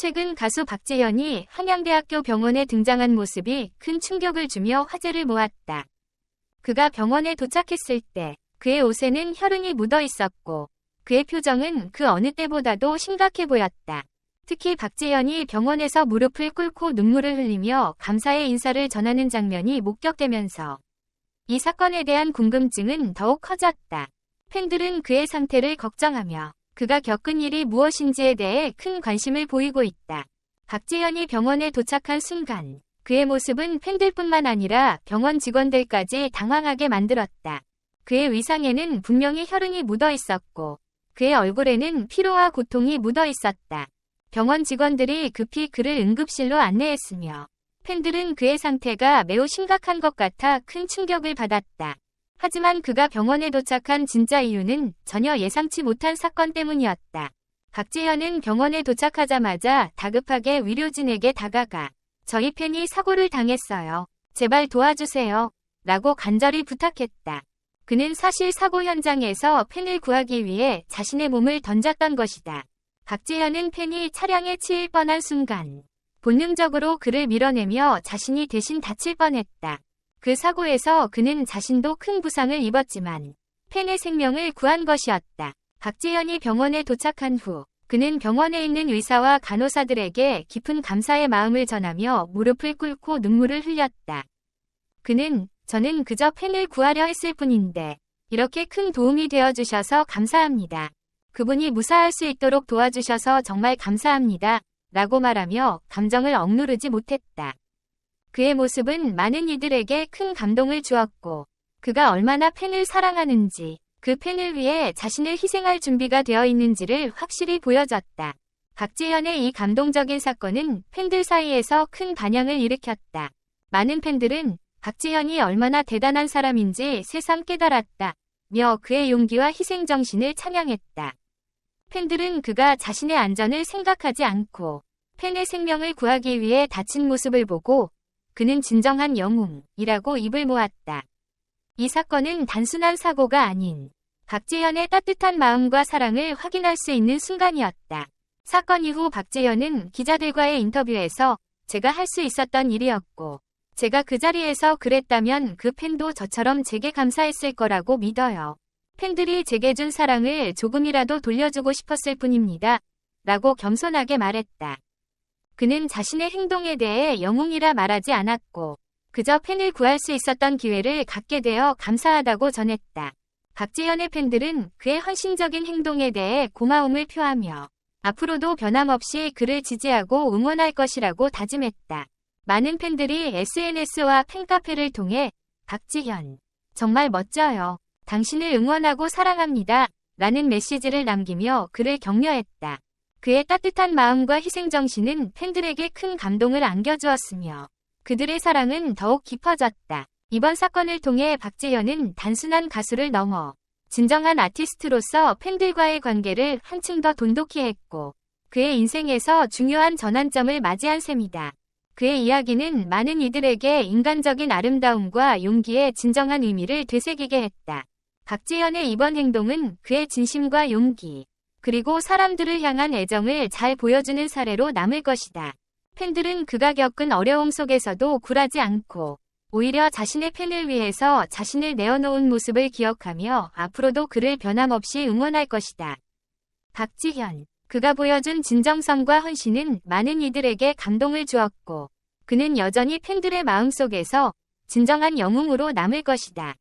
최근 가수 박재현이 한양대학교 병원에 등장한 모습이 큰 충격을 주며 화제를 모았다. 그가 병원에 도착했을 때 그의 옷에는 혈흔이 묻어 있었고 그의 표정은 그 어느 때보다도 심각해 보였다. 특히 박재현이 병원에서 무릎을 꿇고 눈물을 흘리며 감사의 인사를 전하는 장면이 목격되면서 이 사건에 대한 궁금증은 더욱 커졌다. 팬들은 그의 상태를 걱정하며 그가 겪은 일이 무엇인지에 대해 큰 관심을 보이고 있다. 박재현이 병원에 도착한 순간 그의 모습은 팬들뿐만 아니라 병원 직원들까지 당황하게 만들었다. 그의 위상에는 분명히 혈흔이 묻어 있었고 그의 얼굴에는 피로와 고통이 묻어 있었다. 병원 직원들이 급히 그를 응급실로 안내했으며 팬들은 그의 상태가 매우 심각한 것 같아 큰 충격을 받았다. 하지만 그가 병원에 도착한 진짜 이유는 전혀 예상치 못한 사건 때문이었다. 박재현은 병원에 도착하자마자 다급하게 의료진에게 다가가 저희 팬이 사고를 당했어요. 제발 도와주세요. 라고 간절히 부탁했다. 그는 사실 사고 현장에서 팬을 구하기 위해 자신의 몸을 던졌던 것이다. 박재현은 팬이 차량에 치일 뻔한 순간 본능적으로 그를 밀어내며 자신이 대신 다칠 뻔했다. 그 사고에서 그는 자신도 큰 부상을 입었지만 팬의 생명을 구한 것이었다. 박재현이 병원에 도착한 후 그는 병원에 있는 의사와 간호사들에게 깊은 감사의 마음을 전하며 무릎을 꿇고 눈물을 흘렸다. 그는 저는 그저 팬을 구하려 했을 뿐인데 이렇게 큰 도움이 되어 주셔서 감사합니다. 그분이 무사할 수 있도록 도와주셔서 정말 감사합니다. 라고 말하며 감정을 억누르지 못했다. 그의 모습은 많은 이들에게 큰 감동을 주었고 그가 얼마나 팬을 사랑하는지 그 팬을 위해 자신을 희생할 준비가 되어 있는지를 확실히 보여줬다. 박재현의 이 감동적인 사건은 팬들 사이에서 큰 반향을 일으켰다. 많은 팬들은 박재현이 얼마나 대단한 사람인지 새삼 깨달았다. 며 그의 용기와 희생정신을 찬양했다. 팬들은 그가 자신의 안전을 생각하지 않고 팬의 생명을 구하기 위해 다친 모습을 보고 그는 진정한 영웅이라고 입을 모았다. 이 사건은 단순한 사고가 아닌 박재현의 따뜻한 마음과 사랑을 확인할 수 있는 순간이었다. 사건 이후 박재현은 기자들과의 인터뷰에서 제가 할 수 있었던 일이었고 제가 그 자리에서 그랬다면 그 팬도 저처럼 제게 감사했을 거라고 믿어요. 팬들이 제게 준 사랑을 조금이라도 돌려주고 싶었을 뿐입니다. 라고 겸손하게 말했다. 그는 자신의 행동에 대해 영웅이라 말하지 않았고 그저 팬을 구할 수 있었던 기회를 갖게 되어 감사하다고 전했다. 박재현의 팬들은 그의 헌신적인 행동에 대해 고마움을 표하며 앞으로도 변함없이 그를 지지하고 응원할 것이라고 다짐했다. 많은 팬들이 SNS와 팬카페를 통해 박지현, 정말 멋져요. 당신을 응원하고 사랑합니다. 라는 메시지를 남기며 그를 격려했다. 그의 따뜻한 마음과 희생정신은 팬들에게 큰 감동을 안겨주었으며 그들의 사랑은 더욱 깊어졌다. 이번 사건을 통해 박재현은 단순한 가수를 넘어 진정한 아티스트로서 팬들과의 관계를 한층 더 돈독히 했고 그의 인생에서 중요한 전환점을 맞이한 셈이다. 그의 이야기는 많은 이들에게 인간적인 아름다움과 용기의 진정한 의미를 되새기게 했다. 박재현의 이번 행동은 그의 진심과 용기, 그리고 사람들을 향한 애정을 잘 보여주는 사례로 남을 것이다. 팬들은 그가 겪은 어려움 속에서도 굴하지 않고 오히려 자신의 팬을 위해서 자신을 내어놓은 모습을 기억하며 앞으로도 그를 변함없이 응원할 것이다. 박지현, 그가 보여준 진정성과 헌신은 많은 이들에게 감동을 주었고 그는 여전히 팬들의 마음속에서 진정한 영웅으로 남을 것이다.